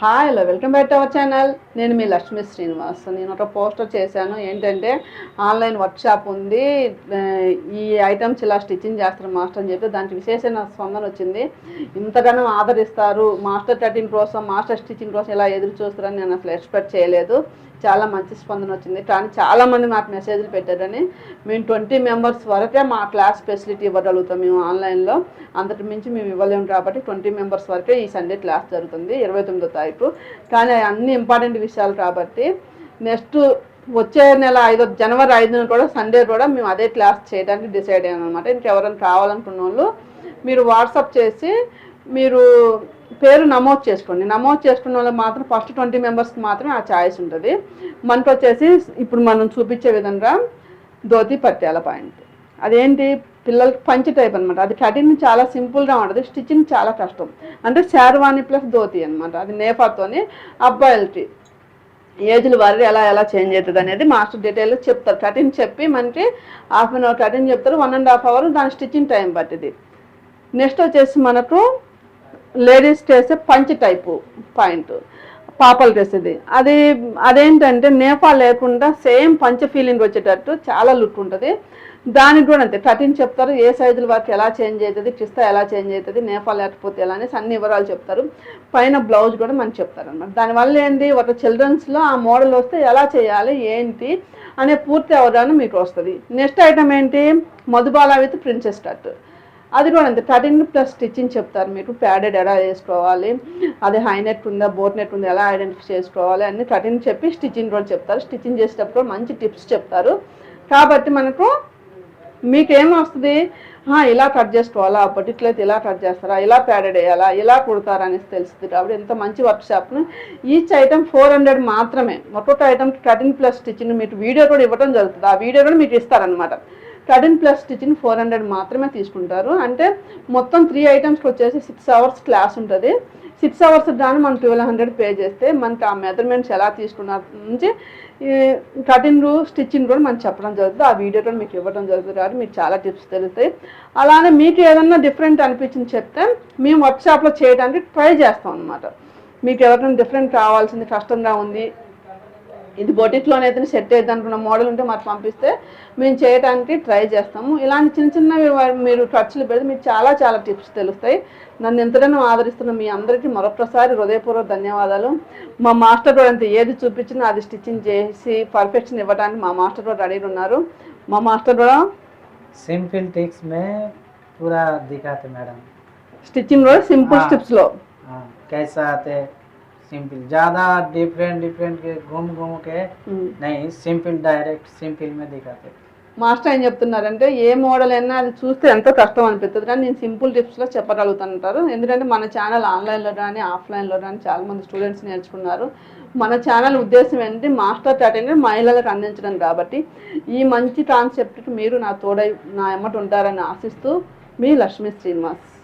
Hi hello welcome back to our channel నేను మీ లక్ష్మీ శ్రీనివాస్. నేను ఒక పోస్టర్ చేశాను. ఏంటంటే ఆన్లైన్ వర్క్షాప్ ఉంది. ఈ ఐటమ్స్ ఇలా స్టిచ్చింగ్ చేస్తారు మాస్టర్ అని చెప్పి దానికి విశేషమైన స్పందన వచ్చింది. ఇంతగానో ఆదరిస్తారు. మాస్టర్ కటింగ్ కోసం మాస్టర్ స్టిచ్చింగ్ కోసం ఇలా ఎదురు చూస్తారని నేను అసలు ఎక్స్పెక్ట్ చేయలేదు. చాలా మంచి స్పందన వచ్చింది. కానీ చాలామంది నాకు మెసేజ్లు పెట్టారని. మేము ట్వంటీ మెంబర్స్ వరకే మా క్లాస్ ఫెసిలిటీ ఇవ్వగలుగుతాం మేము ఆన్లైన్లో అంతటి మించి మేము ఇవ్వలేము కాబట్టి ట్వంటీ మెంబర్స్ వరకే ఈ సండే క్లాస్ జరుగుతుంది ఇరవై తొమ్మిదో తారీఖు. కానీ అన్ని ఇంపార్టెంట్ విషయాలు కాబట్టి నెక్స్ట్ వచ్చే నెల ఐదో జనవరి ఐదున కూడా సండే కూడా మేము అదే క్లాస్ చేయడానికి డిసైడ్ అయ్యాను అనమాట ఇంకెవరైనా కావాలనుకున్న వాళ్ళు మీరు వాట్సాప్ చేసి మీరు పేరు నమోదు చేసుకోండి. నమోదు చేసుకున్న వాళ్ళకి మాత్రం ఫస్ట్ ట్వంటీ మెంబర్స్కి మాత్రమే ఆ ఛాయిస్ ఉంటుంది. మనకు వచ్చేసి ఇప్పుడు మనం చూపించే విధంగా ధోతి పట్యాల పాయింట్. అదేంటి? పిల్లలకి పంచి టైప్ అనమాట అది కటింగ్ చాలా సింపుల్గా ఉంటుంది స్టిచ్చింగ్ చాలా కష్టం. అంటే శార్వాణి ప్లస్ ధోతి అనమాట అది నేఫాతోని అబ్బాయిలకి. ఏజ్లు వారి ఎలా ఎలా చేంజ్ అవుతుంది అనేది మాస్టర్ డీటెయిల్ చెప్తారు. కటింగ్ చెప్పి మనకి హాఫ్ అన్ అవర్ కటింగ్ చెప్తారు. వన్ అండ్ హాఫ్ అవర్ దాని స్టిచ్చింగ్ టైం పట్టింది నెక్స్ట్ వచ్చేసి మనకు లేడీస్ చేసే పంచ్ టైపు పాయింట్ పాపల డ్రెస్ ఇది అది అదేంటంటే నేపాల్ లేకుండా సేమ్ పంచ ఫీలింగ్ వచ్చేటట్టు చాలా లుక్ ఉంటుంది. దానికి కూడా అంతే. కటింగ్ చెప్తారు ఏ సైజుల వరకు ఎలా చేంజ్ అవుతుంది కిస్తా ఎలా చేంజ్ అవుతుంది నేపాల్ లేకపోతే ఎలా అనేసి అన్ని వివరాలు చెప్తారు. పైన బ్లౌజ్ కూడా మనకు చెప్తారు అనమాట దానివల్ల ఏంటి ఒక చిల్డ్రన్స్లో ఆ మోడల్ వస్తే ఎలా చేయాలి ఏంటి అనే పూర్తి అవగాహన మీకు వస్తుంది. నెక్స్ట్ ఐటమ్ ఏంటి? Madhubala with princess cut. అది కూడా అంతే. కటింగ్ ప్లస్ స్టిచ్చింగ్ చెప్తారు మీకు ప్యాడెడ్ ఎలా వేసుకోవాలి అది హై నెట్ ఉందా బోర్ నెట్ ఉందా ఎలా ఐడెంటిఫై చేసుకోవాలి అన్ని కటింగ్ చెప్పి స్టిచ్చింగ్ కూడా చెప్తారు. స్టిచ్చింగ్ చేసేటప్పుడు మంచి టిప్స్ చెప్తారు. కాబట్టి మనకు మీకేం వస్తుంది? ఇలా కట్ చేసుకోవాలా పర్టికులర్ ఇలా కట్ చేస్తారా ఇలా ప్యాడెడ్ వేయాలా ఇలా కుడతారా అనేసి తెలుస్తుంది. కాబట్టి ఎంత మంచి వర్క్షాప్ను ఈచ్ ఐటమ్ ఫోర్ హండ్రెడ్ మాత్రమే. ఒక్కొక్క ఐటమ్ కటింగ్ ప్లస్ స్టిచ్చింగ్ మీకు వీడియో కూడా ఇవ్వడం జరుగుతుంది. ఆ వీడియో కూడా మీకు ఇస్తారనమాట cutting plus stitching four hundred మాత్రమే తీసుకుంటారు. అంటే మొత్తం త్రీ ఐటమ్స్కి వచ్చేసి సిక్స్ అవర్స్ క్లాస్ ఉంటుంది. సిక్స్ అవర్స్ దాని మనం ట్వెల్వ్ హండ్రెడ్ పే చేస్తే మనకి ఆ మెజర్మెంట్స్ ఎలా తీసుకున్న నుంచి కటింగ్ స్టిచ్చింగ్ కూడా మనం చెప్పడం జరుగుతుంది. ఆ వీడియో కూడా మీకు ఇవ్వడం జరుగుతుంది కాబట్టి మీకు చాలా టిప్స్ తెలుస్తాయి. అలానే మీకు ఏదన్నా డిఫరెంట్ అనిపించింది చెప్తే మేము వర్క్షాప్లో చేయడానికి ట్రై చేస్తాం అనమాట మీకు ఎవరికైనా డిఫరెంట్ కావాల్సింది కష్టంగా ఉంది ఇది బొటిక్లోనైతే సెట్ అయితే అనుకున్న మోడల్ ఉంటే మాకు పంపిస్తే మేము చేయడానికి ట్రై చేస్తాము ఇలాంటి చిన్న చిన్నవి వా- మీరు ఖర్చులు పెడితే మీకు చాలా చాలా టిప్స్ తెలుస్తాయి నన్ను ఎంతగానో ఆదరిస్తున్న మీ అందరికీ మరొకసారి హృదయపూర్వక ధన్యవాదాలు మా మాస్టర్ కూడా అంతే ఏది చూపించినా అది స్టిచ్చింగ్ చేసి పర్ఫెక్షన్ ఇవ్వడానికి మా మాస్టర్ కూడా రెడీ ఉన్నారు మా మాస్టర్ కూడా सिंपल टिक्स में पूरा दिखाते मैडम స్టిచ్చింగ్ కూడా సింపుల్ हाँ। స్టిప్స్లో हाँ कैसा आते सिंपल ज़्यादा डिफरेंट डिफरेंट के घूम घूम के नहीं सिंपल डायरेक्ट सिंपल में दिखाते మాస్టర్ ఏం చెప్తున్నారంటే ఏ మోడల్ అయినా అది చూస్తే ఎంతో కష్టం అనిపిస్తుంది కానీ నేను సింపుల్ టిప్స్లో చెప్పగలుగుతానంటారు ఎందుకంటే మన ఛానల్ ఆన్లైన్లో కానీ ఆఫ్లైన్లో కానీ చాలా మంది స్టూడెంట్స్ నేర్చుకున్నారు మన ఛానల్ ఉద్దేశం ఏంటి మాస్టర్ అటెండ్ మహిళలకు అందించడం కాబట్టి ఈ మంచి కాన్సెప్ట్కి మీరు నా తోడై నా ఎమ్మటి ఉంటారని ఆశిస్తూ మీ లక్ష్మీ శ్రీనివాస్